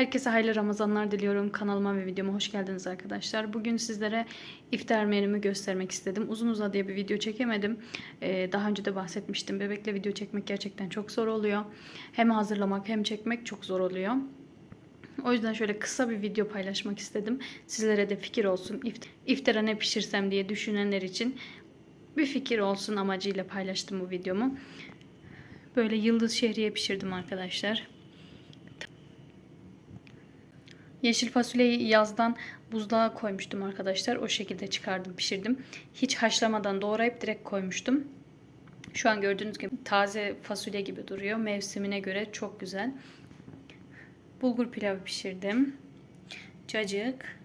Herkese hayırlı Ramazanlar diliyorum. Kanalıma ve videoma hoş geldiniz arkadaşlar. Bugün sizlere iftar menümü göstermek istedim. Uzun uzadıya bir video çekemedim. Ee, daha önce de bahsetmiştim. Bebekle video çekmek gerçekten çok zor oluyor. Hem hazırlamak hem çekmek çok zor oluyor. O yüzden şöyle kısa bir video paylaşmak istedim. Sizlere de fikir olsun. İft- İftara ne pişirsem diye düşünenler için bir fikir olsun amacıyla paylaştım bu videomu. Böyle yıldız şehriye pişirdim arkadaşlar. Yeşil fasulyeyi yazdan buzluğa koymuştum arkadaşlar. O şekilde çıkardım pişirdim. Hiç haşlamadan doğrayıp direkt koymuştum. Şu an gördüğünüz gibi taze fasulye gibi duruyor. Mevsimine göre çok güzel. Bulgur pilavı pişirdim. Cacık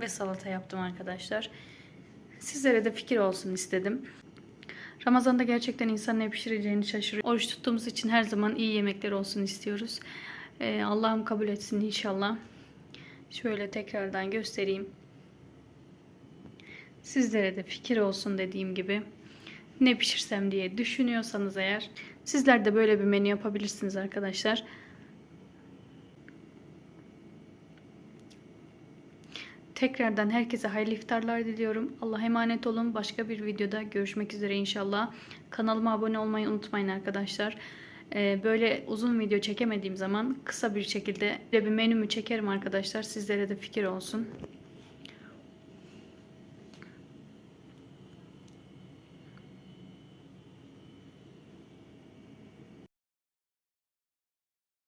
ve salata yaptım arkadaşlar. Sizlere de fikir olsun istedim. Ramazan'da gerçekten insan ne pişireceğini şaşırıyor. Oruç tuttuğumuz için her zaman iyi yemekler olsun istiyoruz. Ee, Allah'ım kabul etsin inşallah. Şöyle tekrardan göstereyim. Sizlere de fikir olsun dediğim gibi. Ne pişirsem diye düşünüyorsanız eğer sizler de böyle bir menü yapabilirsiniz arkadaşlar. Tekrardan herkese hayırlı iftarlar diliyorum. Allah'a emanet olun. Başka bir videoda görüşmek üzere inşallah. Kanalıma abone olmayı unutmayın arkadaşlar. Ee, böyle uzun video çekemediğim zaman kısa bir şekilde bir menümü çekerim arkadaşlar. Sizlere de fikir olsun.